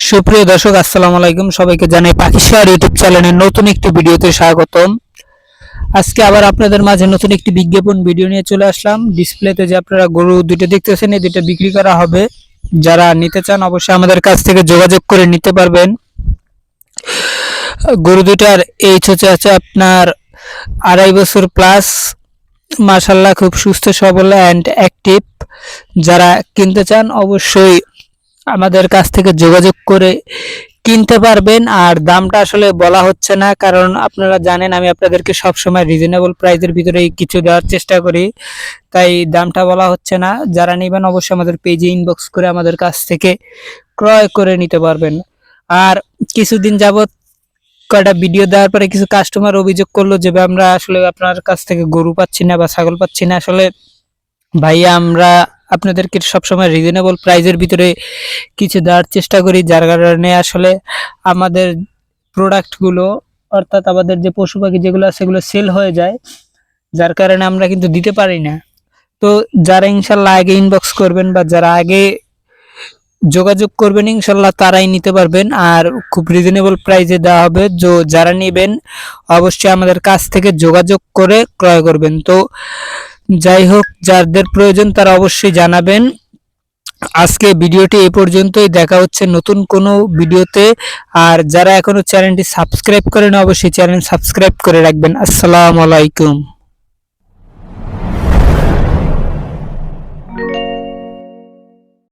সুপ্রিয় দর্শক, আসসালামু আলাইকুম। সবাইকে জানাই পাকিস্তান ইউটিউব চ্যানেলের নতুন একটি ভিডিওতে স্বাগতম। আজকে আবার আপনাদের মাঝে নতুন একটি বিজ্ঞাপন ভিডিও নিয়ে চলে আসলাম। ডিসপ্লেতে যে আপনারা গরু দুটো দেখতেছেন, এই দুটো বিক্রি করা হবে। যারা নিতে চান, অবশ্যই আমাদের কাছ থেকে যোগাযোগ করে নিতে পারবেন। গরু দুটার এইচ হচ্ছে আছে আপনার আড়াই বছর প্লাস মাশাল্লাহ খুব সুস্থ, সবল অ্যান্ড অ্যাক্টিভ যারা কিনতে চান, অবশ্যই আমাদের কাছ থেকে যোগাযোগ করে কিনতে পারবেন। আর দামটা আসলে বলা হচ্ছে না, কারণ আপনারা জানেন আমি আপনাদেরকে সবসময় রিজনেবল প্রাইসের ভিতরেই কিছু দেওয়ার চেষ্টা করি। তাই দামটা বলা হচ্ছে না। যারা নেবেন অবশ্যই আমাদের পেজে ইনবক্স করে আমাদের কাছ থেকে ক্রয় করে নিতে পারবেন। আর কিছুদিন যাবত কয়টা ভিডিও দেওয়ার পরে কিছু কাস্টমার অভিযোগ করল যে, আমরা আসলে আপনার কাছ থেকে গরু পাচ্ছি না বা ছাগল পাচ্ছি না। আসলে ভাইয়া, আমরা আপনাদেরকে সবসময় রিজনেবল প্রাইজের ভিতরে কিছু দেওয়ার চেষ্টা করি, যার কারণে আসলে আমাদের প্রোডাক্টগুলো অর্থাৎ আমাদের যে পশু পাখি যেগুলো আছে, সেগুলো সেল হয়ে যায়, যার কারণে আমরা কিন্তু দিতে পারি না। তো যারা ইনশাল্লাহ আগে ইনবক্স করবেন বা যারা আগে যোগাযোগ করবেন, ইনশাল্লাহ তারাই নিতে পারবেন। আর খুব রিজনেবল প্রাইসে দেওয়া হবে। তো যারা নেবেন, অবশ্যই আমাদের কাছ থেকে যোগাযোগ করে ক্রয় করবেন। তো যাই হোক যাদের প্রয়োজন তারা অবশ্যই জানাবেন। আজকে ভিডিওটি এ পর্যন্তই, দেখা হচ্ছে নতুন কোনো ভিডিওতে। আর যারা এখনও চ্যানেলটি সাবস্ক্রাইব করেন অবশ্যই চ্যানেল সাবস্ক্রাইব করে রাখবেন। আসসালামু আলাইকুম।